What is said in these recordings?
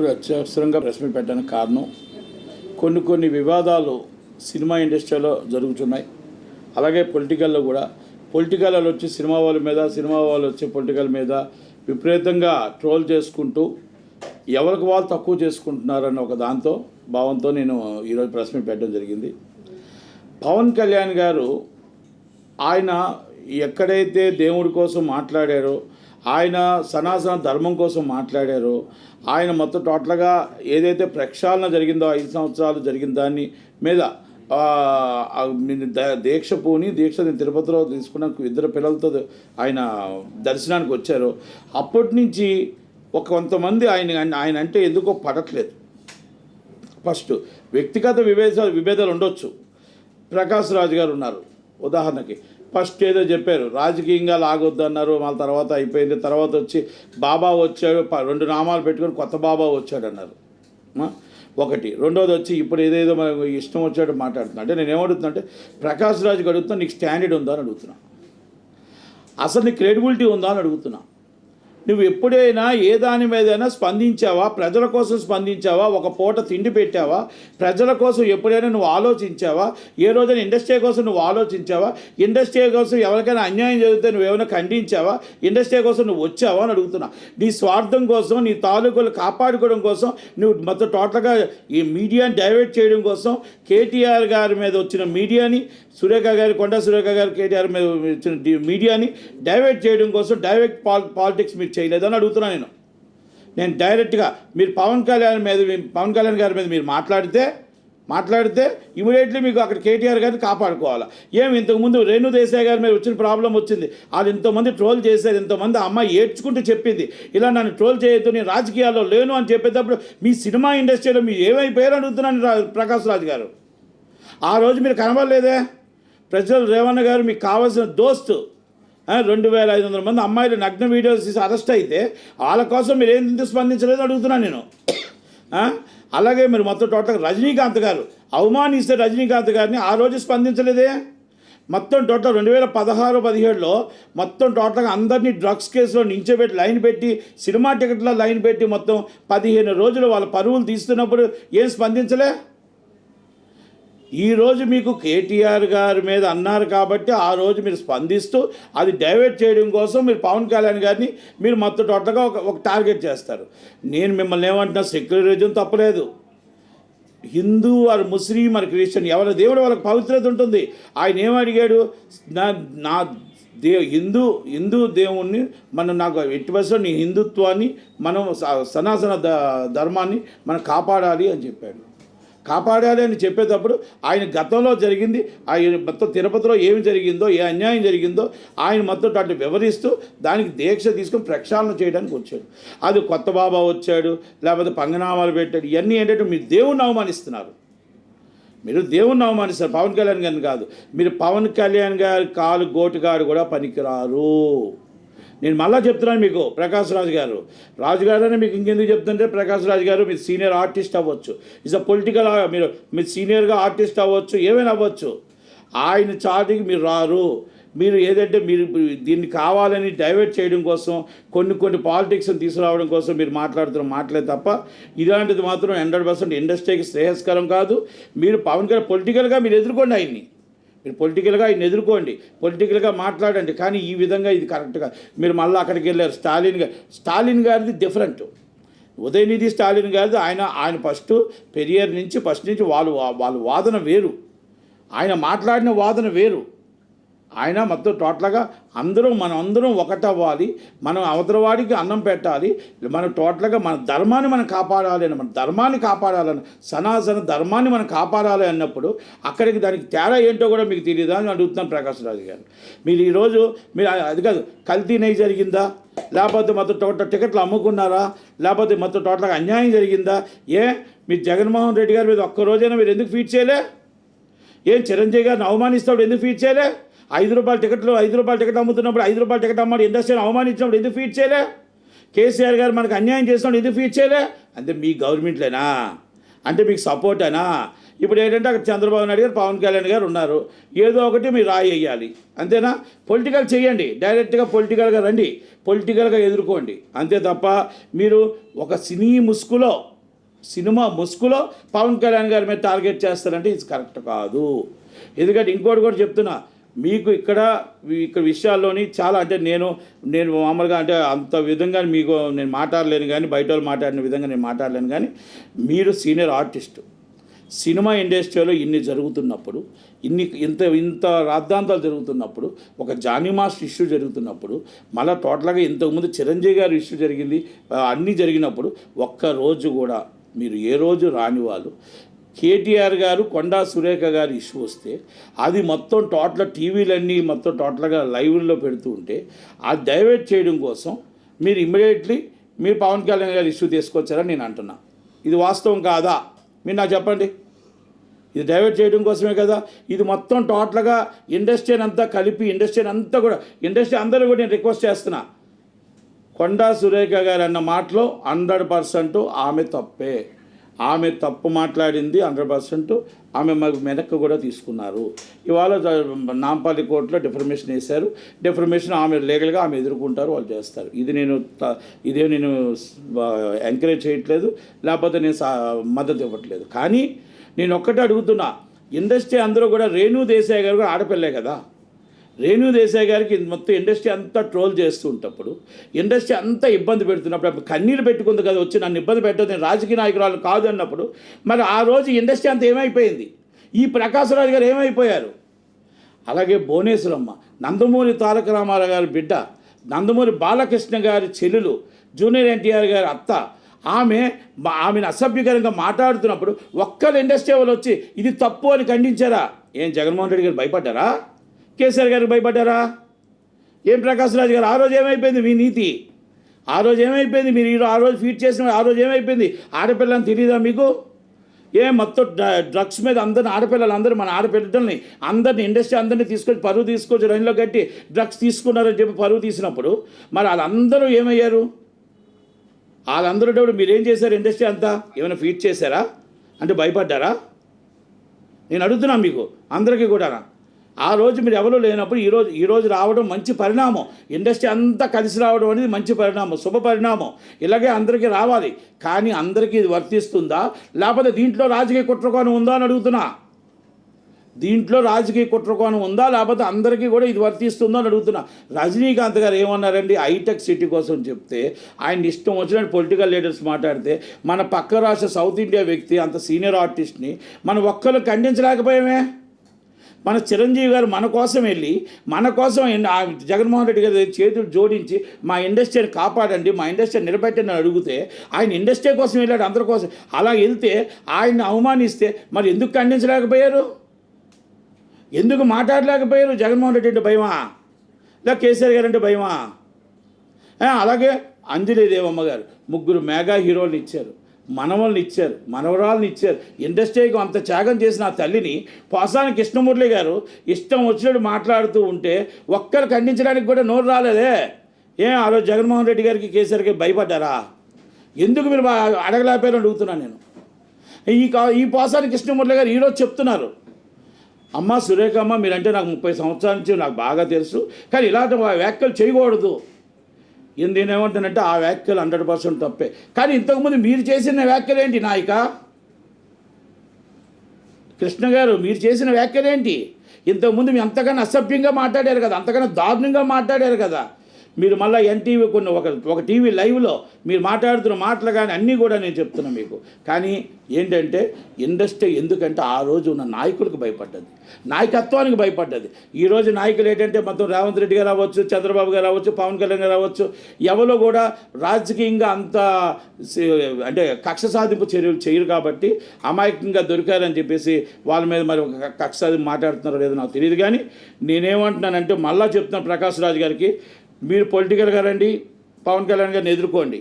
ఇప్పుడు అత్యవసరంగా press meet పెట్టడానికి కారణం కొన్ని కొన్ని వివాదాలు సినిమా ఇండస్ట్రీలో జరుగుతున్నాయి. అలాగే పొలిటికల్లో కూడా. పొలిటికల్ వాళ్ళు వచ్చి సినిమా వాళ్ళ మీద సినిమా వాళ్ళు వచ్చి పొలిటికల్ మీద విపరీతంగా ట్రోల్ చేసుకుంటూ ఎవరికి వాళ్ళు తక్కువ చేసుకుంటున్నారన్న ఒక దాంతో భావంతో నేను ఈరోజు ప్రెస్ మీట్ పెట్టడం జరిగింది. పవన్ కళ్యాణ్ గారు ఆయన ఎక్కడైతే దేవుడి కోసం మాట్లాడారో ఆయన సనాతన ధర్మం కోసం మాట్లాడారో. ఆయన మొత్తం టోటల్గా ఏదైతే ప్రక్షాళన జరిగిందో ఐదు సంవత్సరాలు జరిగిన దాన్ని మీద దీక్ష పూని దీక్ష నేను తిరుపతిలో తీసుకున్న ఇద్దరు పిల్లలతో ఆయన దర్శనానికి వచ్చారు. అప్పటి నుంచి ఒక కొంతమంది ఆయన ఆయన అంటే ఎందుకో పడట్లేదు. ఫస్ట్ వ్యక్తిగత విభేదాలు విభేదాలు ఉండొచ్చు. ప్రకాష్ రాజు గారు ఉన్నారు ఉదాహరణకి. ఫస్ట్ ఏదో చెప్పారు రాజకీయంగా లాగొద్దు అన్నారు మళ్ళీ తర్వాత అయిపోయింది తర్వాత వచ్చి బాబా వచ్చాడు ప- రెండు నామాలు పెట్టుకొని కొత్త బాబా వచ్చాడు అన్నారు ఒకటి. రెండోది వచ్చి ఇప్పుడు ఏదేదో మనకు ఇష్టం వచ్చాడు మాట్లాడుతున్నా. అంటే నేను ఏమడుగుతున్నా అంటే ప్రకాష్ రాజుకి అడుగుతున్నా నీకు స్టాండర్డ్ ఉందా అని అడుగుతున్నా. అసలు నీ క్రెడిబిలిటీ ఉందా అని అడుగుతున్నా. నువ్వు ఎప్పుడైనా ఏ దాని మీదైనా స్పందించావా? ప్రజల కోసం స్పందించావా? ఒక పూట తిండి పెట్టావా? ప్రజల కోసం ఎప్పుడైనా నువ్వు ఆలోచించావా? ఏ రోజైనా ఇండస్ట్రీ కోసం నువ్వు ఆలోచించావా? ఇండస్ట్రీ కోసం ఎవరికైనా అన్యాయం జరిగితే నువ్వు ఏమైనా ఖండించావా? ఇండస్ట్రీ కోసం నువ్వు వచ్చావా అని అడుగుతున్నా. నీ స్వార్థం కోసం నీ తాలూకులు కాపాడుకోవడం కోసం నువ్వు మొత్తం టోటల్గా ఈ మీడియాని డైవర్ట్ చేయడం కోసం కేటీఆర్ గారి మీద వచ్చిన మీడియాని సురేఖ గారి కొండ సురేఖ గారు కేటీఆర్ మీద వచ్చిన మీడియాని డైవర్ట్ చేయడం కోసం డైవర్ట్ పాలిటిక్స్ మీరు చేయలేదని అడుగుతున్నాను నేను. నేను డైరెక్ట్గా మీరు పవన్ కళ్యాణ్ మీద మీ- పవన్ కళ్యాణ్ గారి మీద మీరు మాట్లాడితే మాట్లాడితే ఇమీడియట్లీ మీకు అక్కడ కేటీఆర్ గారిని కాపాడుకోవాలి. ఏమి ఇంతకుముందు రేణు దేశాయ్ గారి మీద వచ్చిన ప్రాబ్లం వచ్చింది. వాళ్ళు ఇంతమంది ట్రోల్ చేశారు ఇంతమంది అమ్మాయి ఏడ్చుకుంటూ చెప్పింది. ఇలా నన్ను ట్రోల్ చేయొద్దు నేను రాజకీయాల్లో లేను అని చెప్పేటప్పుడు మీ సినిమా ఇండస్ట్రీలో మీరు ఏమైపోయారు అడుగుతున్నాను రా- ప్రకాష్ రాజ్ గారు. ఆ రోజు మీరు కనబడలేదే? ప్రజలు రేవణ్ గారు మీకు కావాల్సిన దోస్తు రెండు వేల ఐదు వందల మంది అమ్మాయిలు నగ్న వీడియోస్ తీసి అరెస్ట్ అయితే వాళ్ళ కోసం మీరు ఏం ఎందుకు స్పందించలేదు అడుగుతున్నాను నేను. అలాగే మీరు మొత్తం టోటల్ రజనీకాంత్ గారు అవమానిస్తే రజనీకాంత్ గారిని ఆ రోజు స్పందించలేదే. మొత్తం టోటల్ రెండు వేల పదహారు పదిహేడులో మొత్తం టోటల్గా అందరినీ డ్రగ్స్ కేసులో నించోబెట్టి లైన్ పెట్టి సినిమా టికెట్లో లైన్ పెట్టి మొత్తం పదిహేను రోజులు వాళ్ళ పరువులు తీస్తున్నప్పుడు ఏం స్పందించలే? ఈరోజు మీకు కేటీఆర్ గారి మీద అన్నారు కాబట్టి ఆ రోజు మీరు స్పందిస్తూ అది డైవర్ట్ చేయడం కోసం మీరు పవన్ కళ్యాణ్ గారిని మీరు మొత్తం టోటల్గా ఒక ఒక టార్గెట్ చేస్తారు. నేను మిమ్మల్ని ఏమంటున్నా సెక్యులరిజం తప్పలేదు. హిందూ వారు ముస్లిం వారు క్రిస్టియన్ ఎవరి దేవుడు వాళ్ళకి పవిత్రత ఉంటుంది. ఆయన ఏమడిగాడు నా నా దే హిందూ హిందూ దేవుణ్ణి మనం నాకు ఎట్టి పరిస్థితుల్లో నీ హిందుత్వాన్ని మనం స- సనాతన ధర్మాన్ని మనం కాపాడాలి అని చెప్పాడు. కాపాడాలి అని చెప్పేటప్పుడు ఆయన గతంలో జరిగింది ఆయన మొత్తం తిరుపతిలో ఏమి జరిగిందో ఏ అన్యాయం జరిగిందో ఆయన మొత్తం అటు వివరిస్తూ దానికి దీక్ష తీసుకొని ప్రక్షాళన చేయడానికి వచ్చాడు. అది కొత్త బాబా వచ్చాడు లేకపోతే పంగనామాలు పెట్టాడు ఇవన్నీ ఏంటంటే మీరు దేవుణ్ణి అవమానిస్తున్నారు. మీరు దేవుణ్ణి అవమానిస్తారు పవన్ కళ్యాణ్ గారిని కాదు. మీరు పవన్ కళ్యాణ్ గారి కాలు గోటుగాడు కూడా పనికిరారు. నేను మళ్ళా చెప్తున్నాను మీకు ప్రకాష్ రాజు గారు. రాజు గారు అని మీకు ఇంకెందుకు చెప్తుంటే ప్రకాష్ రాజు గారు మీరు సీనియర్ ఆర్టిస్ట్ అవ్వచ్చు. ఇస్ అ పొలిటికల్ మీరు మీరు సీనియర్గా ఆర్టిస్ట్ అవ్వచ్చు ఏమైనా అవ్వచ్చు. ఆయన చాటికి మీరు రారు. మీరు ఏదంటే మీరు దీన్ని కావాలని డైవర్ట్ చేయడం కోసం కొన్ని కొన్ని పాలిటిక్స్ని తీసుకురావడం కోసం మీరు మాట్లాడుతున్న మాటలే తప్ప ఇలాంటిది మాత్రం హండ్రెడ్ పర్సెంట్ ఇండస్ట్రీకి శ్రేయస్కరం కాదు. మీరు పవన్ కళ్యాణ్ పొలిటికల్గా మీరు ఎదుర్కోండి ఆయన్ని. మీరు పొలిటికల్గా ఆయన ఎదుర్కోండి పొలిటికల్గా మాట్లాడండి. కానీ ఈ విధంగా ఇది కరెక్ట్గా మీరు మళ్ళీ అక్కడికి వెళ్ళారు. స్టాలిన్ గారు స్టాలిన్ గారిది డిఫరెంట్. ఉదయనిధి స్టాలిన్ గారిది ఆయన ఆయన ఫస్ట్ పెరియర్ నుంచి ఫస్ట్ నుంచి వాళ్ళు వాళ్ళు వాదన వేరు. ఆయన మాట్లాడిన వాదన వేరు. ఆయన మొత్తం టోటల్గా అందరూ మనం అందరం ఒకటవ్వాలి. మనం అవతలవాడికి అన్నం పెట్టాలి. మనం టోటల్గా మన ధర్మాన్ని మనం కాపాడాలి అని మన ధర్మాన్ని కాపాడాలని సనాతన ధర్మాన్ని మనం కాపాడాలి అన్నప్పుడు అక్కడికి దానికి తేడా ఏంటో కూడా మీకు తెలియదా అని అడుగుతున్నాను ప్రకాశ్ రాజు గారు. మీరు ఈరోజు మీరు అది కాదు కల్తీ నెయ్యి జరిగిందా? లేకపోతే మొత్తం టోటల్ టికెట్లు అమ్ముకున్నారా? లేకపోతే మొత్తం టోటల్గా అన్యాయం జరిగిందా? ఏ? మీరు జగన్మోహన్ రెడ్డి గారి మీద ఒక్క రోజైనా మీరు ఎందుకు ఫీట్ చేయలే? ఏం చిరంజీవి గారిని అవమానిస్తాడు ఎందుకు ఫీట్ చేయలే? ఐదు రూపాయల టికెట్లు ఐదు రూపాయల టికెట్ అమ్ముతున్నప్పుడు ఐదు రూపాయల టికెట్ అమ్మాడు ఇండస్ట్రీని అవమానించినప్పుడు ఎందుకు ఫీట్ చేయలే? కేసీఆర్ గారు మనకు అన్యాయం చేసినప్పుడు ఎందుకు ఫీట్ చేయలే? అంటే మీ గవర్నమెంట్లేనా? అంటే మీకు సపోర్టేనా ఇప్పుడు ఏంటంటే అక్కడ చంద్రబాబు నాయుడు గారు పవన్ కళ్యాణ్ గారు ఉన్నారు. ఏదో ఒకటి మీరు రాయి వేయాలి. అంతేనా? పొలిటికల్ చేయండి. డైరెక్ట్గా పొలిటికల్గా రండి. పొలిటికల్గా ఎదుర్కోండి. అంతే తప్ప మీరు ఒక సినీ ముసుగులో సినిమా ముసుగులో పవన్ కళ్యాణ్ గారి మీద టార్గెట్ చేస్తారంటే ఇది కరెక్ట్ కాదు. ఎందుకంటే ఇంకోటి కూడా చెప్తున్నా. మీకు ఇక్కడ ఇక్కడ విషయాల్లోని చాలా అంటే నేను నేను మామూలుగా అంటే అంత విధంగా మీకు నేను మాట్లాడలేను కానీ బయట వాళ్ళు మాట్లాడిన విధంగా నేను మాట్లాడలేను కానీ మీరు సీనియర్ ఆర్టిస్ట్. సినిమా ఇండస్ట్రీలో ఇన్ని జరుగుతున్నప్పుడు ఇన్ని ఇంత ఇంత రాద్ధాంతాలు జరుగుతున్నప్పుడు ఒక జానీ మాస్టర్ ఇష్యూ జరుగుతున్నప్పుడు మళ్ళీ టోటల్గా ఇంతకుముందు చిరంజీవి గారి ఇష్యూ జరిగింది అన్నీ జరిగినప్పుడు ఒక్క రోజు కూడా మీరు ఏ రోజు రాని వాళ్ళు కేటీఆర్ గారు కొండా సురేఖ గారి ఇష్యూ వస్తే అది మొత్తం టోటల్ టీవీలన్నీ మొత్తం టోటల్గా లైవ్లో పెడుతూ ఉంటే అది డైవర్ట్ చేయడం కోసం మీరు ఇమ్మీడియట్లీ మీరు పవన్ కళ్యాణ్ గారి ఇష్యూ తీసుకొచ్చారని నేను అంటున్నా. ఇది వాస్తవం కాదా? మీరు నాకు చెప్పండి. ఇది డైవర్ట్ చేయడం కోసమే కదా? ఇది మొత్తం టోటల్గా ఇండస్ట్రీని అంతా కలిపి ఇండస్ట్రీని అంతా కూడా ఇండస్ట్రీ అందరూ కూడా నేను రిక్వెస్ట్ చేస్తున్నా. కొండా సురేఖ గారు అన్న మాటలో హండ్రెడ్ పర్సెంట్ ఆమె తప్పే. ఆమె తప్పు మాట్లాడింది హండ్రెడ్ పర్సెంట్ ఆమె మాకు వెనక్కి కూడా తీసుకున్నారు. ఇవాళ నాంపల్లి కోర్టులో డిఫర్మేషన్ వేశారు. డిఫర్మేషన్ ఆమె లీగల్గా ఆమె ఎదుర్కొంటారు వాళ్ళు చేస్తారు. ఇది నేను త- ఇదే నేను ఎంకరేజ్ చేయట్లేదు లేకపోతే నేను సా- మద్దతు ఇవ్వట్లేదు. కానీ నేను ఒక్కటే అడుగుతున్నా ఇండస్ట్రీ అందరూ కూడా రేణు దేశాయ్ గారు కూడా ఆడపిల్లే కదా. రేణు దేశాయ్ గారికి మొత్తం ఇండస్ట్రీ అంతా ట్రోల్ చేస్తూ ఉంటప్పుడు ఇండస్ట్రీ అంతా ఇబ్బంది పెడుతున్నప్పుడు అప్పుడు కన్నీళ్ళు పెట్టుకుంది కదా వచ్చి నన్ను ఇబ్బంది పెట్టదు నేను రాజకీయ నాయకురాలు కాదు అన్నప్పుడు మరి ఆ రోజు ఇండస్ట్రీ అంతా ఏమైపోయింది? ఈ ప్రకాశరాజు గారు ఏమైపోయారు? అలాగే భువనేశ్వరమ్మ నందమూరి తారక రామారావు గారి బిడ్డ నందమూరి బాలకృష్ణ గారి చెల్లెలు జూనియర్ ఎన్టీఆర్ గారి అత్త ఆమె ఆమెను అసభ్యకరంగా మాట్లాడుతున్నప్పుడు ఒక్కరు ఇండస్ట్రీ వాళ్ళు వచ్చి ఇది తప్పు అని ఖండించారా? ఏం జగన్మోహన్ రెడ్డి గారు భయపడ్డారా? కేసీఆర్ గారికి భయపడ్డారా? ఏం ప్రకాశ్ రాజు గారు? ఆ రోజు ఏమైపోయింది మీ నీతి? ఆ రోజు ఏమైపోయింది మీరు ఈరోజు ఆ రోజు ఫీట్ చేసిన ఆ రోజు ఏమైపోయింది? ఆడపిల్లని తెలియదా మీకు? ఏ మొత్తం డ్రగ్స్ మీద అందరిని ఆడపిల్లలు అందరూ మన ఆడపిల్లల్ని అందరిని ఇండస్ట్రీ అందరినీ తీసుకొచ్చి పరువు తీసుకొచ్చి రైల్లో కట్టి డ్రగ్స్ తీసుకున్నారని చెప్పి పరువు తీసినప్పుడు మరి వాళ్ళందరూ ఏమయ్యారు? వాళ్ళందరూ కూడా మీరు ఏం చేశారు ఇండస్ట్రీ అంతా? ఏమైనా ఫీట్ చేశారా? అంటే భయపడ్డారా? నేను అడుగుతున్నాను మీకు అందరికీ కూడా ఆ రోజు మీరు ఎవరు లేనప్పుడు ఈరోజు ఈరోజు రావడం మంచి పరిణామం. ఇండస్ట్రీ అంతా కలిసి రావడం అనేది మంచి పరిణామం శుభ పరిణామం. ఇలాగే అందరికీ రావాలి. కానీ అందరికీ ఇది వర్తిస్తుందా? లేకపోతే దీంట్లో రాజకీయ కుట్రకోణం ఉందా అని అడుగుతున్నా. దీంట్లో రాజకీయ కుట్రకోణం ఉందా? లేకపోతే అందరికీ కూడా ఇది వర్తిస్తుందో అని అడుగుతున్నా. రజనీకాంత్ గారు ఏమన్నారండి? హైటెక్ సిటీ కోసం చెప్తే ఆయన ఇష్టం వచ్చినట్టు పొలిటికల్ లీడర్స్ మాట్లాడితే మన పక్క రాష్ట్ర సౌత్ ఇండియా వ్యక్తి అంత సీనియర్ ఆర్టిస్ట్ని మనం ఒక్కరు ఖండించలేకపోయామే. మన చిరంజీవి గారు మన కోసం వెళ్ళి మన కోసం జగన్మోహన్ రెడ్డి గారి చేతులు జోడించి మా ఇండస్ట్రీని కాపాడండి మా ఇండస్ట్రీని నిలబెట్టండి అని అడిగితే ఆయన ఇండస్ట్రీ కోసం వెళ్ళాడు అందరి కోసం. అలా వెళ్తే ఆయన్ని అవమానిస్తే మరి ఎందుకు ఖండించలేకపోయారు? ఎందుకు మాట్లాడలేకపోయారు జగన్మోహన్ రెడ్డి అంటే భయమా? లేదా కేసీఆర్ గారు అంటే భయమా? అలాగే అంజలి దేవమ్మ గారు ముగ్గురు మెగా హీరోలు ఇచ్చారు. మనవల్ని ఇచ్చారు మనవరాలను ఇచ్చారు ఇండస్ట్రీకి అంత త్యాగం చేసిన ఆ తల్లిని పోసాని కృష్ణమూర్తి గారు ఇష్టం వచ్చినట్టు మాట్లాడుతూ ఉంటే ఒక్కరు ఖండించడానికి కూడా నోరు రాలేదే. ఏం ఆ రోజు జగన్మోహన్ రెడ్డి గారికి కేసీఆర్కి భయపడ్డారా? ఎందుకు మీరు బా- అడుగుతున్నాను నేను. ఈ కా- ఈ పోసాని కృష్ణమూర్తి గారు ఈరోజు చెప్తున్నారు. అమ్మ సురేఖమ్మ మీరంటే నాకు ముప్పై సంవత్సరాల నుంచి నాకు బాగా తెలుసు. కానీ ఇలాంటి వ్యాఖ్యలు చేయకూడదు. ఇది నేనేమంటానంటే ఆ వ్యాఖ్యలు హండ్రెడ్ పర్సెంట్ తప్పే. కానీ ఇంతకుముందు మీరు చేసిన వ్యాఖ్యలు ఏంటి నాయక? కృష్ణ గారు మీరు చేసిన వ్యాఖ్యలు ఏంటి ఇంతకుముందు మీ అంతకన్నా అసభ్యంగా మాట్లాడారు కదా అంతకన్నా దారుణంగా మాట్లాడారు కదా. మీరు మళ్ళీ ఎన్టీవీ కొన్ని ఒక ఒక టీవీ లైవ్లో మీరు మాట్లాడుతున్న మాటలు కానీ అన్నీ కూడా నేను చెప్తున్నాను మీకు. కానీ ఏంటంటే ఇండస్ట్రీ ఎందుకంటే ఆ రోజు ఉన్న నాయకులకు భయపడ్డది. నాయకత్వానికి భయపడ్డది. ఈ రోజు నాయకులు ఏంటంటే మొత్తం రేవంత్ రెడ్డి గారు అవ్వచ్చు చంద్రబాబు గారు అవ్వచ్చు పవన్ కళ్యాణ్ గారు అవ్వచ్చు ఎవరో కూడా రాజకీయంగా అంత అంటే కక్ష సాధింపు చర్యలు చేయరు కాబట్టి అమాయకంగా దొరికారని చెప్పేసి వాళ్ళ మీద మరి ఒక కక్ష సాధింపు మాట్లాడుతున్నారో లేదో నాకు తెలియదు. కానీ నేనేమంటున్నానంటే మళ్ళా చెప్తున్నాను ప్రకాష్ రాజు గారికి మీరు పొలిటికల్గా రండి పవన్ కళ్యాణ్ గారిని ఎదుర్కోండి.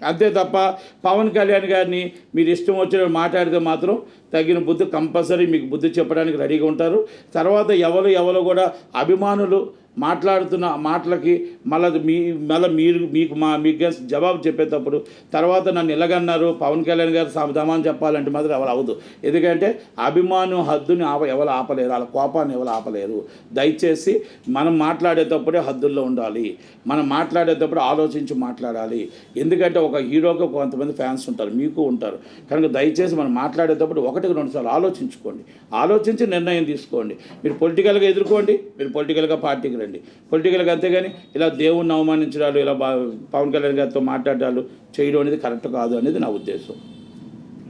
అంతే తప్ప పవన్ కళ్యాణ్ గారిని మీరు ఇష్టం వచ్చిన మాట్లాడితే మాత్రం తగిన బుద్ధి కంపల్సరీ మీకు బుద్ధి చెప్పడానికి రెడీగా ఉంటారు. తర్వాత ఎవరు ఎవరు కూడా అభిమానులు మాట్లాడుతున్న మాటలకి మళ్ళీ మీ మళ్ళీ మీరు మీకు మా మీకు జవాబు చెప్పేటప్పుడు తర్వాత నన్ను ఇలాగన్నారు పవన్ కళ్యాణ్ గారు సమాధానం చెప్పాలంటే మాత్రం ఎవరు అవ్వదు. ఎందుకంటే అభిమాను హద్దుని ఆప ఎవరు ఆపలేరు. వాళ్ళ కోపాన్ని ఎవరు ఆపలేరు. దయచేసి మనం మాట్లాడేటప్పుడే హద్దుల్లో ఉండాలి. మనం మాట్లాడేటప్పుడు ఆలోచించి మాట్లాడాలి. ఎందుకంటే ఒక హీరోకి కొంతమంది ఫ్యాన్స్ ఉంటారు. మీకు ఉంటారు. కనుక దయచేసి మనం మాట్లాడేటప్పుడు ఒకటికి రెండుసార్లు ఆలోచించుకోండి. ఆలోచించి నిర్ణయం తీసుకోండి. మీరు పొలిటికల్గా ఎదుర్కోండి మీరు పొలిటికల్గా పార్టీకి రండి. పొలిటికల్గా అంతేగాని ఇలా దేవుణ్ణి అవమానించడాలు ఇలా పవన్ కళ్యాణ్ గారితో మాట్లాడాలు చేయడం అనేది కరెక్ట్ కాదు అనేది నా ఉద్దేశం.